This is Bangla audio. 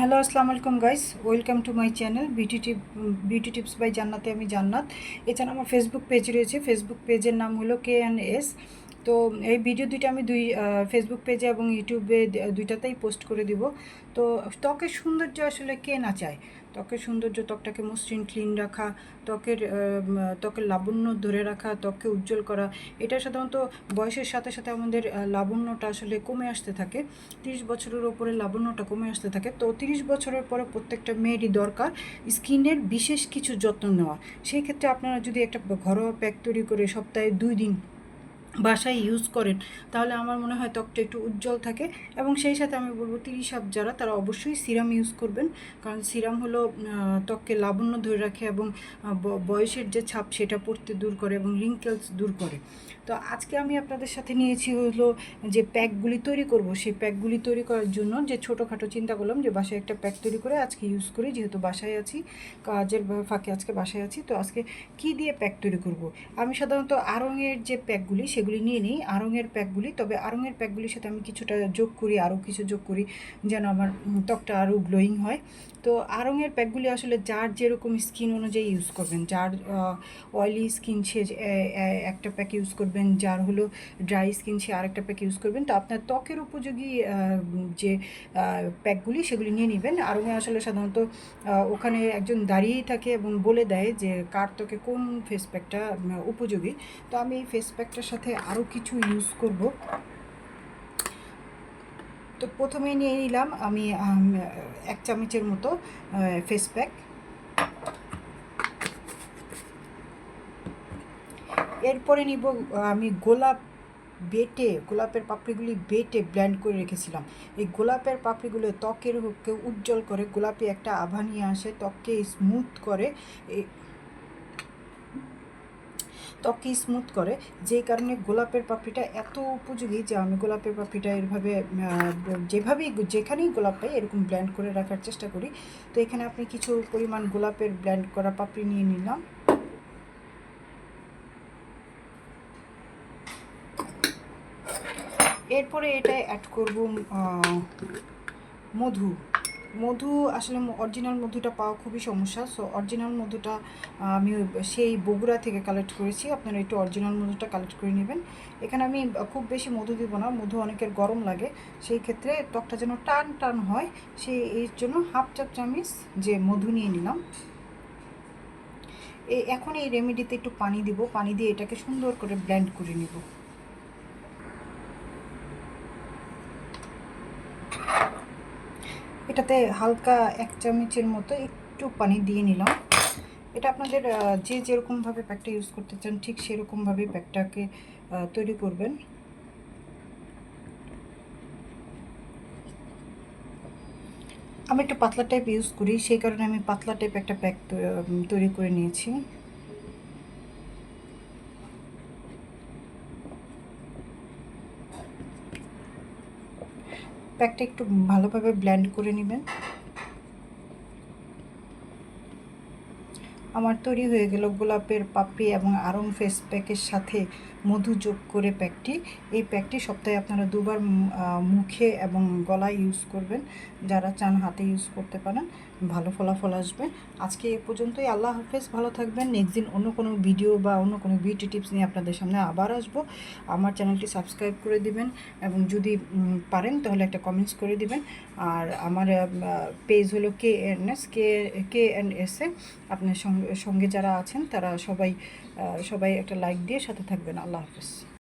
হ্যালো, আসসালামু আলাইকুম guys. Welcome to my channel beauty tip beauty tips by জান্নাতে আমি জান্নাত। এছাড়া আমার ফেসবুক পেজ রয়েছে। ফেসবুক পেজের নাম হলো কে এন এস। তো এই ভিডিও দুইটা আমি দুই ফেসবুক পেজে এবং ইউটিউবে দুইটাতেই পোস্ট করে দিব। তো ত্বকের সৌন্দর্য আসলে কে না চায়? ত্বকের সৌন্দর্য ত্বকটাকে মসৃণ ক্লিন রাখা, ত্বকের ত্বকের লাবণ্য ধরে রাখা, ত্বককে উজ্জ্বল করা। এটা সাধারণত বয়সের সাথে সাথে আমাদের লাবণ্যটা আসলে কমে আসতে থাকে। তিরিশ বছরের ওপরে লাবণ্যটা কমে আসতে থাকে। তো তিরিশ বছরের পরে প্রত্যেকটা মেয়েরই দরকার স্কিনের বিশেষ কিছু যত্ন নেওয়া। সেই ক্ষেত্রে আপনারা যদি একটা ঘরোয়া প্যাক তৈরি করে সপ্তাহে দুই দিন বাসায় ইউজ করেন, তাহলে আমার মনে হয় ত্বকটা একটু উজ্জ্বল থাকে। এবং সেই সাথে আমি বলব তিরিশ আপ যারা, তারা অবশ্যই সিরাম ইউজ করবেন। কারণ সিরাম হলো ত্বককে লাবণ্য ধরে রাখে এবং বয়সের যে ছাপ, সেটা পড়তে দূর করে এবং রিঙ্কেলস দূর করে। তো আজকে আমি আপনাদের সাথে নিয়েছি হলো যে প্যাকগুলি তৈরি করব। সেই প্যাকগুলি তৈরি করার জন্য যে ছোটোখাটো চিন্তা করলাম যে বাসায় একটা প্যাক তৈরি করে আজকে ইউজ করি, যেহেতু বাসায় আছি, কাজের ফাঁকে আজকে বাসায় আছি, তো আজকে কি দিয়ে প্যাক তৈরি করব? আমি সাধারণত আড়ংয়ের যে প্যাকগুলি সেগুলি নিয়ে নিই। আড়ংয়ের প্যাকগুলি। তবে আড়ংয়ের প্যাকগুলির সাথে আমি কিছুটা যোগ করি, আরও কিছু যোগ করি, যেন আমার ত্বকটা আরও গ্লোয়িং হয়। তো আড়ংয়ের প্যাকগুলি আসলে যার যেরকম স্কিন অনুযায়ী ইউজ করবেন, যার অয়েলি স্কিন সে একটা প্যাক ইউজ করবেন, যার হলো ড্রাই স্কিন সে আরেকটা প্যাক ইউজ করবেন, তো আপনার ত্বকের উপযোগী যে প্যাকগুলি সেগুলি নিয়ে নেবেন। আড়ংয়ে আসলে সাধারণত ওখানে একজন দাঁড়িয়েই থাকে এবং বলে দেয় যে, কার ত্বকে কোন ফেস প্যাকটা উপযোগী। তো আমি এই ফেস প্যাকটার সাথে আরও কিছু ইউজ করব। তো প্রথমে নিয়ে নিলাম আমি এক চামচের মতো ফেস প্যাক এরপরে নিব, আমি গোলাপ বেটে, গোলাপের পাপড়িগুলি বেটে ব্ল্যান্ড করে রেখেছিলাম। এই গোলাপের পাপড়িগুলো ত্বকের উজ্জ্বল করে, গোলাপি একটা আভা নিয়ে আসে, ত্বককে স্মুথ করে এই স্মুথ করে, যেই কারণে গোলাপের পাপড়িটা এত উপযোগী যে আমি গোলাপের পাপড়িটা এভাবে যেভাবেই যেখানেই গোলাপ পাই এরকম ব্ল্যান্ড করে রাখার চেষ্টা করি। তো এখানে আপনি কিছু পরিমাণ গোলাপের ব্ল্যান্ড করা পাপড়ি নিয়ে নিলাম। এরপরে এটা অ্যাড করব মধু। মধু আসলে অরিজিনাল মধুটা পাওয়া খুবই সমস্যা। সো অরিজিনাল মধুটা আমি সেই বগুড়া থেকে কালেক্ট করেছি। আপনারা একটু অরিজিনাল মধুটা কালেক্ট করে নেবেন। এখানে আমি খুব বেশি মধু দিব না। মধু অনেকের গরম লাগে। সেই ক্ষেত্রে ত্বকটা যেন টান টান হয়, সেই, এর জন্য হাফ চাপ চামিচ যে মধু নিয়ে নিলাম। এখন এই রেমেডিতে একটু পানি দিব। পানি দিয়ে এটাকে সুন্দর করে ব্লেন্ড করে নিব। এটাতে হালকা এক চামচের মতো একটু পানি দিয়ে নিলাম। এটা আপনাদের যে যেরকমভাবে প্যাকটা ইউজ করতে চান, ঠিক সেরকমভাবেই প্যাকটাকে তৈরি করবেন। আমি একটু পাতলা টাইপ ইউজ করি, সেই কারণে আমি পাতলা টাইপ একটা প্যাক তৈরি করে নিয়েছি। প্যাকটা একটু ভালোভাবে ব্ল্যান্ড করে নেবেন। আমার তৈরি হয়ে গেল গোলাপের পাপড়ি এবং আরম ফেস প্যাকের সাথে মধু যোগ করে প্যাকটি। এই প্যাকটি সপ্তাহে আপনারা দুবার মুখে এবং গলায় ইউজ করবেন। যারা চান হাতে ইউজ করতে পারেন, ভালো ফলাফল আসবে। আজকে এ পর্যন্তই। আল্লাহ হাফেজ। ভালো থাকবেন। নেক্সট দিন অন্য কোনো ভিডিও বা অন্য কোনো বিউটি টিপস নিয়ে আপনাদের সামনে আবার আসব। আমার চ্যানেলটি সাবস্ক্রাইব করে দিবেন এবং যদি পারেন তাহলে একটা কমেন্টস করে দিবেন। আর আমার পেজ হলো K N S K K N S A. আপনার সঙ্গে সঙ্গে যারা আছেন, তারা সবাই সবাই একটা লাইক দিয়ে সাথে থাকবেন। আল্লাহ হাফেজ।